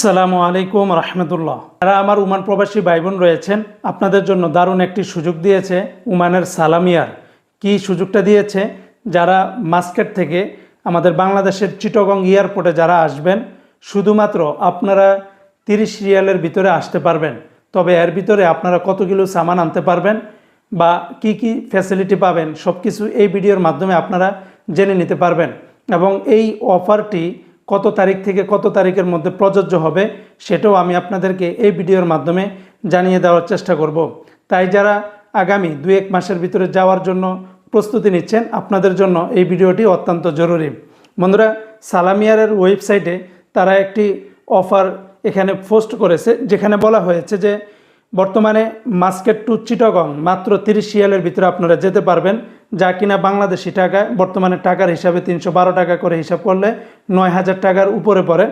আসসালামু আলাইকুম রহমতুল্লাহ। যারা আমার উমান প্রবাসী ভাই বোন রয়েছেন, আপনাদের জন্য দারুণ একটি সুযোগ দিয়েছে উমানের সালামিয়ার। কি সুযোগটা দিয়েছে? যারা মাস্কেট থেকে আমাদের বাংলাদেশের চিটগং এয়ারপোর্টে যারা আসবেন, শুধুমাত্র আপনারা তিরিশ রিয়ালের ভিতরে আসতে পারবেন, তবে এর ভিতরে আপনারা কত কিলো সামান আনতে পারবেন বা কি কি ফ্যাসিলিটি পাবেন সব কিছু এই ভিডিওর মাধ্যমে আপনারা জেনে নিতে পারবেন। এবং এই অফারটি কত তারিখ থেকে কত তারিখের মধ্যে প্রযোজ্য হবে সেটাও আমি আপনাদেরকে এই ভিডিওর মাধ্যমে জানিয়ে দেওয়ার চেষ্টা করব। তাই যারা আগামী দু এক মাসের ভিতরে যাওয়ার জন্য প্রস্তুতি নিচ্ছেন, আপনাদের জন্য এই ভিডিওটি অত্যন্ত জরুরি। বন্ধুরা, সালামিয়ারের ওয়েবসাইটে তারা একটি অফার এখানে পোস্ট করেছে, যেখানে বলা হয়েছে যে, বর্তমানে মাস্কেট টু চিটগং মাত্র তিরিশ শিয়ালের ভিতরে আপনারা যেতে পারবেন। যা কিনা বাংলাদেশি টাকায় বর্তমানে টাকার হিসাবে তিনশো বারো টাকা করে হিসাব করলে নয় হাজার টাকার উপরে পড়ে।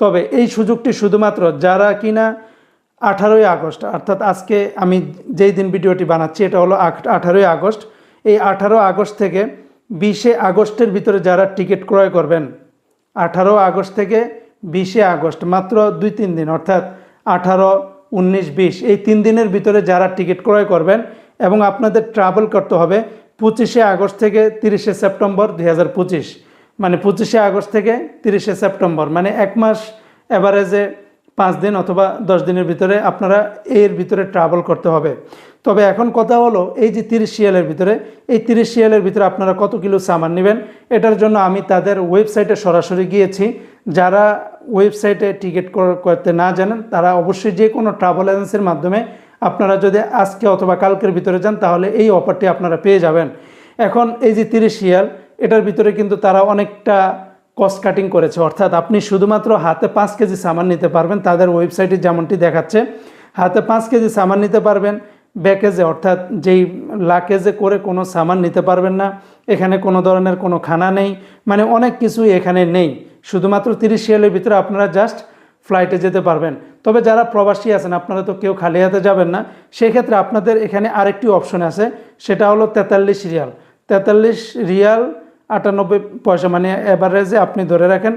তবে এই সুযোগটি শুধুমাত্র যারা কিনা আঠারোই আগস্ট, অর্থাৎ আজকে আমি যেই দিন ভিডিওটি বানাচ্ছি, এটা হলো আঠারোই আগস্ট। এই আঠারো আগস্ট থেকে বিশে আগস্টের ভিতরে যারা টিকিট ক্রয় করবেন, আঠারো আগস্ট থেকে বিশে আগস্ট, মাত্র দুই, তিন দিন, অর্থাৎ আঠারো, উনিশ, বিশ, এই তিন দিনের ভিতরে যারা টিকিট ক্রয় করবেন এবং আপনাদের ট্রাভেল করতে হবে পঁচিশে আগস্ট থেকে তিরিশে সেপ্টেম্বর দুই হাজার পঁচিশ। মানে পঁচিশে আগস্ট থেকে তিরিশে সেপ্টেম্বর। মানে এক মাস অ্যাভারেজে পাঁচ দিন অথবা দশ দিনের ভিতরে আপনারা এর ভিতরে ট্রাভেল করতে হবে। তবে এখন কথা হলো, এই যে তিরিশ শিয়ালের ভিতরে, এই তিরিশ শিয়ালের ভিতরে আপনারা কত কিলো সামান নেবেন? এটার জন্য আমি তাদের ওয়েবসাইটে সরাসরি গিয়েছি। যারা ওয়েবসাইটে টিকিট করতে না জানেন, তারা অবশ্যই যে কোনো ট্রাভেল এজেন্সির মাধ্যমে আপনারা যদি আজকে অথবা কালকের ভিতরে যান, তাহলে এই অফারটি আপনারা পেয়ে যাবেন। এখন এই যে তিরিশ শিয়াল এটার ভিতরে কিন্তু তারা অনেকটা কস্ট কাটিং করেছে। অর্থাৎ আপনি শুধুমাত্র হাতে পাঁচ কেজি সামান নিতে পারবেন, তাদের ওয়েবসাইটে যেমনটি দেখাচ্ছে। হাতে পাঁচ কেজি সামান নিতে পারবেন, ব্যাকেজে, অর্থাৎ যেই লাকেজে করে কোনো সামান নিতে পারবেন না, এখানে কোনো ধরনের কোনো খানা নেই মানে অনেক কিছুই এখানে নেই। শুধুমাত্র তিরিশ শিয়ালের ভিতরে আপনারা জাস্ট ফ্লাইটে যেতে পারবেন। তবে যারা প্রবাসী আছেন, আপনারা তো কেউ খালি হাতে যাবেন না। সেক্ষেত্রে আপনাদের এখানে আরেকটি অপশন আছে, সেটা হলো তেতাল্লিশ রিয়াল। তেতাল্লিশ রিয়াল আটানব্বই পয়সা মানে অ্যাভারেজে আপনি ধরে রাখেন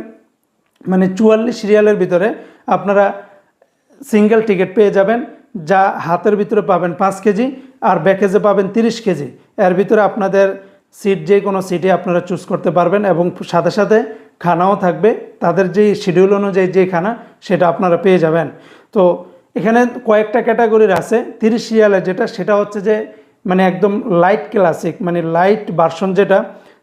মানে চুয়াল্লিশ রিয়ালের ভিতরে আপনারা সিঙ্গেল টিকিট পেয়ে যাবেন, যা হাতের ভিতরে পাবেন পাঁচ কেজি আর ব্যাকেজে পাবেন তিরিশ কেজি। এর ভিতরে আপনাদের সিট যে কোনো সিটে আপনারা চুজ করতে পারবেন এবং সাথে সাথে খানাও থাকবে। তাদের যেই শিডিউল অনুযায়ী যে খানা, সেটা আপনারা পেয়ে যাবেন। তো এখানে কয়েকটা ক্যাটাগরির আছে। তিরিশ রিয়ালের যেটা, সেটা হচ্ছে যে মানে একদম লাইট ক্লাসিক মানে লাইট ভার্সন যেটা।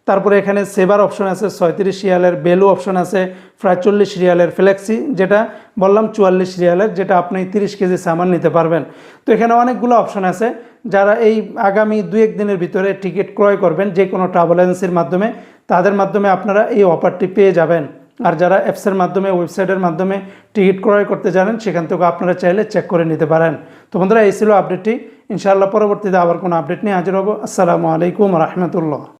তারপরে এখানে সেবার অপশন আছে, ছয়ত্রিশ রিয়ালের বেলু অপশন আছে, প্রায় চল্লিশ রিয়ালের ফ্লেক্সি যেটা। বললাম চুয়াল্লিশ রিয়ালের যেটা আপনি তিরিশ কেজি সামান নিতে পারবেন। তো এখানে অনেকগুলো অপশন আছে। যারা এই আগামী দু এক দিনের ভিতরে টিকিট ক্রয় করবেন যে কোনো ট্রাভেল এজেন্সির মাধ্যমে তাদের মাধ্যমে আপনারা এই অফারটি পেয়ে যাবেন। আর যারা অ্যাপসের মাধ্যমে ওয়েবসাইটের মাধ্যমে টিকিট ক্রয় করতে জানেন, সেখান থেকে আপনারা চাইলে চেক করে নিতে পারেন। তো বন্ধুরা, এই ছিল আপডেটটি ইনশাআল্লাহ পরবর্তীতে আবার কোনো আপডেট নিয়ে হাজির হব। আসসালামু আলাইকুম রহমতুল্লাহ।